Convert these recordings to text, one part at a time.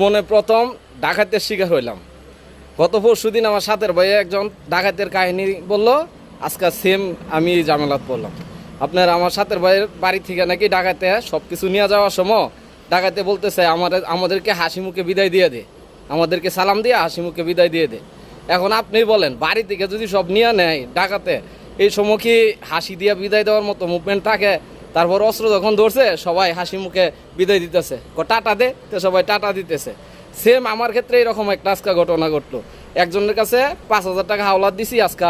জীবনে প্রথম ডাকাতের শিকার হইলাম। গত পরশু দিন আমার সাথের ভাই একজন ডাকাতের কাহিনী বলল, আজকে সেম আমি জামেলাত পড়লাম। আপনার আমার সাথের ভাইয়ের বাড়ি থেকে নাকি ডাকাতে সব কিছু নিয়ে যাওয়ার সময় ডাকাতে বলতেছে, আমাদের, আমাদেরকে হাসি মুখে বিদায় দিয়ে দে। আমাদেরকে সালাম দিয়ে হাসি মুখে বিদায় দিয়ে দে। এখন আপনি বলেন, বাড়ি থেকে যদি সব নিয়ে নেয় ডাকাতে, এই সময় কি হাসি দিয়ে বিদায় দেওয়ার মতো মুভমেন্ট থাকে? তারপর অস্ত্র যখন ধরছে, সবাই হাসি মুখে বিদায় দিতেছে। টাটা দে? তো সবাই টাটা দিতেছে। সেম আমার ক্ষেত্রে এরকম একটা আজকে ঘটনা ঘটলো। একজনের কাছে পাঁচ হাজার টাকা হাওলাত দিছি আজকে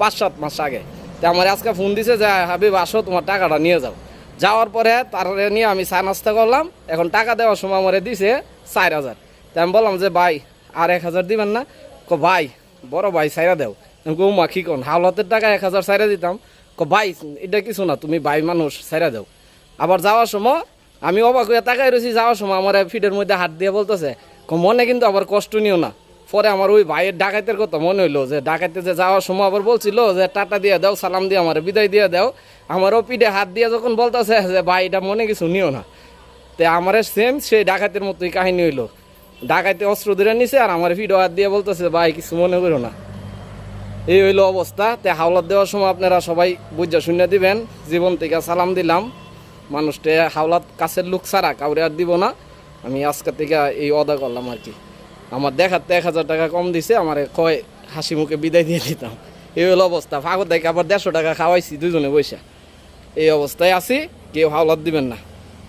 পাঁচ, সাত মাস আগে। তো আমার আজকে ফোন দিছে যে, হাবিব, আসো, তোমার টাকাটা নিয়ে যাও। যাওয়ার পরে তার নিয়ে আমি চা নাস্তা করলাম। এখন টাকা দেওয়ার সময় আমার দিছে চার হাজার। তো আমি বললাম যে, ভাই, আর এক হাজার দিবেন না? ক ভাই, বড় ভাই সাইরা দেও। আমি কো কোন? হাওলাতের টাকা এক হাজার সাইরা দিতাম। ভাই, এটা কিছু না, তুমি ভাই মানুষ সাইরা দেও। আবার যাওয়ার সময় আমি অবাক হয়ে তাকাই রয়েছি যাওয়ার সময় আমার ফিটের মধ্যে হাত দিয়ে বলতেছে মনে কিন্তু আবার কষ্ট নিও না। পরে আমার ওই ভাইয়ের ডাকাতের কথা মনে হইল যে ডাকাতে যে যাওয়ার সময় আবার বলছিল যে, টাটা দিয়ে দাও, সালাম দিয়ে আমার বিদায় দিয়ে দাও। আমারও পিঠে হাত দিয়ে যখন বলতেছে যে, ভাই, এটা মনে কিছু নিও না। তে আমার সেম সেই ডাকাতের মতোই কাহিনী হইল। ডাকাতে অস্ত্র ধরে নিছে আর আমার ভিডিও হাত দিয়ে বলতেছে, ভাই, কিছু মনে করো না। এই হইল অবস্থা। তে হাওলাত দেওয়ার সময় আপনারা সবাই বুঝা শুনে দিবেন, জীবন থেকে সালাম দিলাম। মানুষটা হাওলাত কাছের লোক ছাড়া কাউরে আর দিব না। আমি আজকে থেকে এই অদা করলাম আর কি। আমার দেখাতে এক হাজার টাকা কম দিছে, আমার কয় হাসি মুখে বিদায় দিয়ে দিতাম। এই হলো অবস্থা। ফাগর দেখে আবার দেড়শো টাকা খাওয়াইছি দুজনে বসে এই অবস্থায় আছি, কেউ হাওলাত দিবেন না।